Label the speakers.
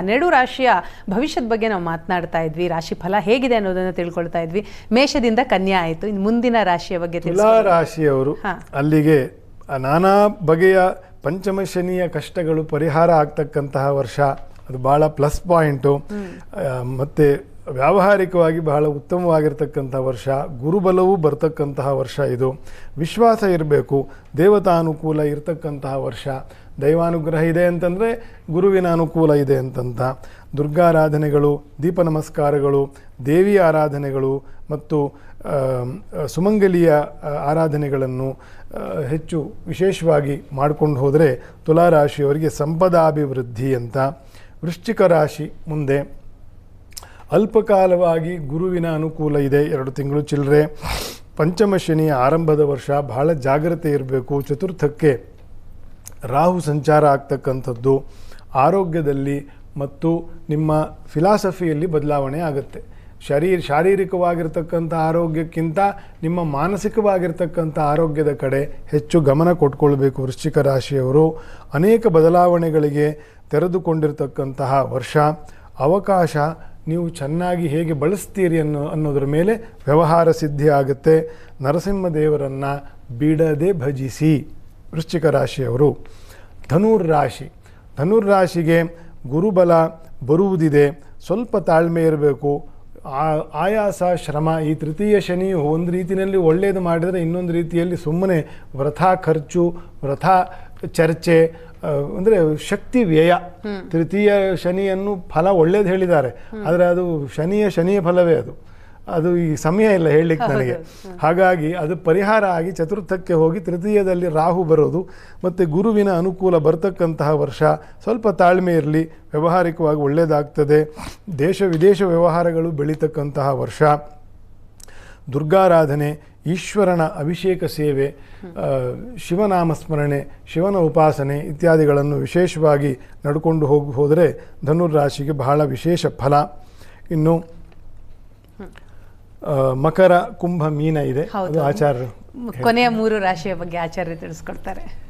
Speaker 1: ಹನ್ನೆರಡು ರಾಶಿಯ ಭವಿಷ್ಯದ ಬಗ್ಗೆ ನಾವು ಮಾತನಾಡ್ತಾ ಇದ್ವಿ. ರಾಶಿ ಫಲ ಹೇಗಿದೆ ಅನ್ನೋದನ್ನ ತಿಳ್ಕೊಳ್ತಾ ಇದ್ವಿ. ಮೇಷದಿಂದ ಕನ್ಯಾ ಆಯಿತು. ಇನ್ನು ಮುಂದಿನ ರಾಶಿಯ ಬಗ್ಗೆ
Speaker 2: ತುಲಾ. ರಾಶಿಯವರು ಅಲ್ಲಿಗೆ ಆ ನಾನಾ ಬಗೆಯ ಪಂಚಮ ಶನಿಯ ಕಷ್ಟಗಳು ಪರಿಹಾರ ಆಗ್ತಕ್ಕಂತಹ ವರ್ಷ. ಅದು ಬಹಳ ಪ್ಲಸ್ ಪಾಯಿಂಟು ಮತ್ತು ವ್ಯಾವಹಾರಿಕವಾಗಿ ಬಹಳ ಉತ್ತಮವಾಗಿರ್ತಕ್ಕಂಥ ವರ್ಷ, ಗುರುಬಲವೂ ಬರ್ತಕ್ಕಂತಹ ವರ್ಷ ಇದು. ವಿಶ್ವಾಸ ಇರಬೇಕು, ದೇವತಾನುಕೂಲ ಇರತಕ್ಕಂತಹ ವರ್ಷ. ದೈವಾನುಗ್ರಹ ಇದೆ ಅಂತಂದರೆ ಗುರುವಿನ ಅನುಕೂಲ ಇದೆ ಅಂತಂತ. ದುರ್ಗಾರಾಧನೆಗಳು ದೀಪ ನಮಸ್ಕಾರಗಳು, ದೇವಿ ಆರಾಧನೆಗಳು ಮತ್ತು ಸುಮಂಗಲಿಯ ಆರಾಧನೆಗಳನ್ನು ಹೆಚ್ಚು ವಿಶೇಷವಾಗಿ ಮಾಡಿಕೊಂಡು ಹೋದರೆ ತುಲಾರಾಶಿಯವರಿಗೆ ಸಂಪದಾಭಿವೃದ್ಧಿ ಅಂತ. ವೃಶ್ಚಿಕ ರಾಶಿ ಮುಂದೆ ಅಲ್ಪಕಾಲವಾಗಿ ಗುರುವಿನ ಅನುಕೂಲ ಇದೆ. ಎರಡು ತಿಂಗಳು ಚಿಲ್ಲರೆ ಪಂಚಮ ಶನಿ ಆರಂಭದ ವರ್ಷ ಬಹಳ ಜಾಗ್ರತೆ ಇರಬೇಕು. ಚತುರ್ಥಕ್ಕೆ ರಾಹು ಸಂಚಾರ ಆಗ್ತಕ್ಕಂಥದ್ದು ಆರೋಗ್ಯದಲ್ಲಿ ಮತ್ತು ನಿಮ್ಮ ಫಿಲಾಸಫಿಯಲ್ಲಿ ಬದಲಾವಣೆ ಆಗುತ್ತೆ. ಶರೀರ ಶಾರೀರಿಕವಾಗಿರ್ತಕ್ಕಂಥ ಆರೋಗ್ಯಕ್ಕಿಂತ ನಿಮ್ಮ ಮಾನಸಿಕವಾಗಿರ್ತಕ್ಕಂಥ ಆರೋಗ್ಯದ ಕಡೆ ಹೆಚ್ಚು ಗಮನ ಕೊಟ್ಕೊಳ್ಬೇಕು ವೃಶ್ಚಿಕ ರಾಶಿಯವರು. ಅನೇಕ ಬದಲಾವಣೆಗಳಿಗೆ ತೆರೆದುಕೊಂಡಿರ್ತಕ್ಕಂತಹ ವರ್ಷ ಅವಕಾಶ ನೀವು ಚೆನ್ನಾಗಿ ಹೇಗೆ ಬಳಸ್ತೀರಿ ಅನ್ನೋ ಅನ್ನೋದ್ರ ಮೇಲೆ ವ್ಯವಹಾರ ಸಿದ್ಧಿ ಆಗುತ್ತೆ. ನರಸಿಂಹದೇವರನ್ನು ಬಿಡದೆ ಭಜಿಸಿ, ವೃಶ್ಚಿಕ ರಾಶಿಯವರು. ಧನುರ್ ರಾಶಿ. ಧನುರ್ ರಾಶಿಗೆ ಗುರುಬಲ ಬರುವುದಿದೆ. ಸ್ವಲ್ಪ ತಾಳ್ಮೆ ಇರಬೇಕು. ಆಯಾಸ, ಶ್ರಮ, ಈ ತೃತೀಯ ಶನಿಯು ಒಂದು ರೀತಿಯಲ್ಲಿ ಒಳ್ಳೆಯದು ಮಾಡಿದರೆ ಇನ್ನೊಂದು ರೀತಿಯಲ್ಲಿ ಸುಮ್ಮನೆ ವ್ರಥಾ ಖರ್ಚು ವೃಥಾ ಚರ್ಚೆ ಅಂದರೆ ಶಕ್ತಿ ವ್ಯಯ. ತೃತೀಯ ಶನಿಯನ್ನು ಫಲ ಒಳ್ಳೇದು ಹೇಳಿದ್ದಾರೆ. ಆದರೆ ಅದು ಶನಿಯ ಶನಿಯ ಫಲವೇ ಅದು. ಅದು ಈ ಸಮಯ ಇಲ್ಲ ಹೇಳಲಿಕ್ಕೆ ನನಗೆ. ಹಾಗಾಗಿ ಅದು ಪರಿಹಾರ ಆಗಿ ಚತುರ್ಥಕ್ಕೆ ಹೋಗಿ ತೃತೀಯದಲ್ಲಿ ರಾಹು ಬರೋದು ಮತ್ತು ಗುರುವಿನ ಅನುಕೂಲ ಬರ್ತಕ್ಕಂತಹ ವರ್ಷ ಸ್ವಲ್ಪ ತಾಳ್ಮೆ ಇರಲಿ ವ್ಯವಹಾರಿಕವಾಗಿ ಒಳ್ಳೆಯದಾಗ್ತದೆ ದೇಶ ವಿದೇಶ ವ್ಯವಹಾರಗಳು ಬೆಳೀತಕ್ಕಂತಹ ವರ್ಷ. ದುರ್ಗಾರಾಧನೆ ಈಶ್ವರನ ಅಭಿಷೇಕ ಸೇವೆ ಶಿವನಾಮಸ್ಮರಣೆ ಶಿವನಾಮ ಸ್ಮರಣೆ ಶಿವನ ಉಪಾಸನೆ ಇತ್ಯಾದಿಗಳನ್ನು ವಿಶೇಷವಾಗಿ ನಡ್ಕೊಂಡು ಹೋಗಿ ಹೋದರೆ ಧನುರಾಶಿಗೆ ಬಹಳ ವಿಶೇಷ ಫಲ. ಇನ್ನು ಮಕರ ಕುಂಭ ಮೀನ ಇದೆ. ಅದು ಆಚಾರ್ಯರು
Speaker 1: ಕೊನೆಯ ಮೂರು ರಾಶಿಯ ಬಗ್ಗೆ ಆಚಾರ್ಯ ತಿಳಿಸ್ಕೊಡ್ತಾರೆ.